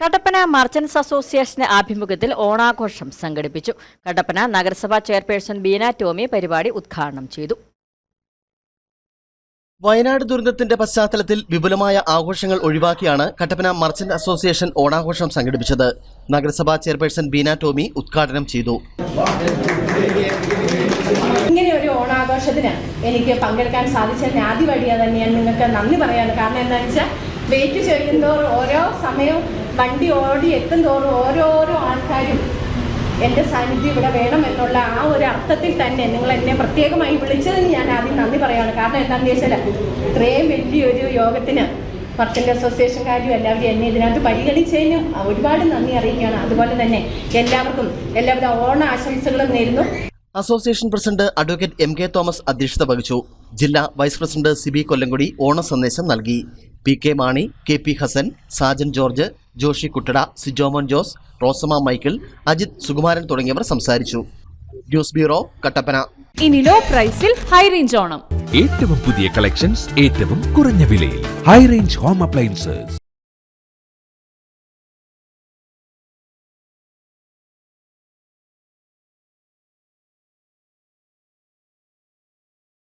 Kattappana merchants അസോസിയേഷന്റെ ആഭിമുഖ്യത്തിൽ ഓണാഘോഷം സംഘടിപ്പിച്ചു. കട്ടപ്പന നഗരസഭാ ചെയർപേഴ്സൺ ബീന ടോമി പരിപാടി ഉദ്ഘാടനം ചെയ്തു. വയനാട് ദുരന്തത്തിന്റെ പശ്ചാത്തലത്തിൽ വിപുലമായ ആഘോഷങ്ങൾ ഒഴിവാക്കിയാണ് കട്ടപ്പന മർച്ചന്റ് അസോസിയേഷൻ ഓണാഘോഷം സംഘടിപ്പിച്ചത്. നഗരസഭാ ചെയർപേഴ്സൺ ബീന ടോമി ഉദ്ഘാടനം ചെയ്തു. ഇങ്ങനെ ഒരു ഓണാഘോഷത്തിന് എനിക്ക് പങ്കെടുക്കാൻ സാധിച്ചതിന് വഴിയാ തന്നെ ഞാൻ നിങ്ങൾക്ക് നന്ദി പറയാണ് കാരണം എന്താണെന്ന് വെച്ചാൽ വെയിറ്റ് ചെയ്യുന്തോറും ഓരോ സമയവും വണ്ടി ഓടി എത്തും തോറും ഓരോരോ ആൾക്കാരും എന്റെ സാന്നിധ്യം ഇവിടെ വേണം എന്നുള്ള ആ ഒരു അർത്ഥത്തിൽ തന്നെ നിങ്ങൾ എന്നെ പ്രത്യേകമായി വിളിച്ചതിന് ഞാൻ ആദ്യം നന്ദി പറയാണ് കാരണം എന്താണെന്ന് വെച്ചാൽ ഇത്രയും വലിയൊരു യോഗത്തിന് മർച്ചന്റ് അസോസിയേഷൻകാരും എല്ലാവരും എന്നെ ഇതിനകത്ത് പരിഗണിച്ചതിനും ഒരുപാട് നന്ദി അറിയിക്കുകയാണ്. അതുപോലെ തന്നെ എല്ലാവർക്കും എല്ലാവിധ ഓണ ആശംസകളും നേരുന്നു. Association president advocate M K Thomas അധ്യക്ഷത വഹിച്ചു. ജില്ലാ വൈസ് പ്രസിഡന്റ് സിബി കൊല്ലങ്കുടി ഓണ സന്ദേശം നൽകി. P K Mani K P Hasan Sajan George Joshi Kuttada Sijomon Jose Rosamma Michael Ajith Sukumaran തുടങ്ങിയവർ സംസാരിച്ചു. News bureau Kattappana. ഇനി ലോ പ്രൈസിൽ ഹൈ റേഞ്ച് ഓണം. ഏറ്റവും പുതിയ കളക്ഷൻസ് ഏറ്റവും കുറഞ്ഞ വിലയിൽ. High range home appliances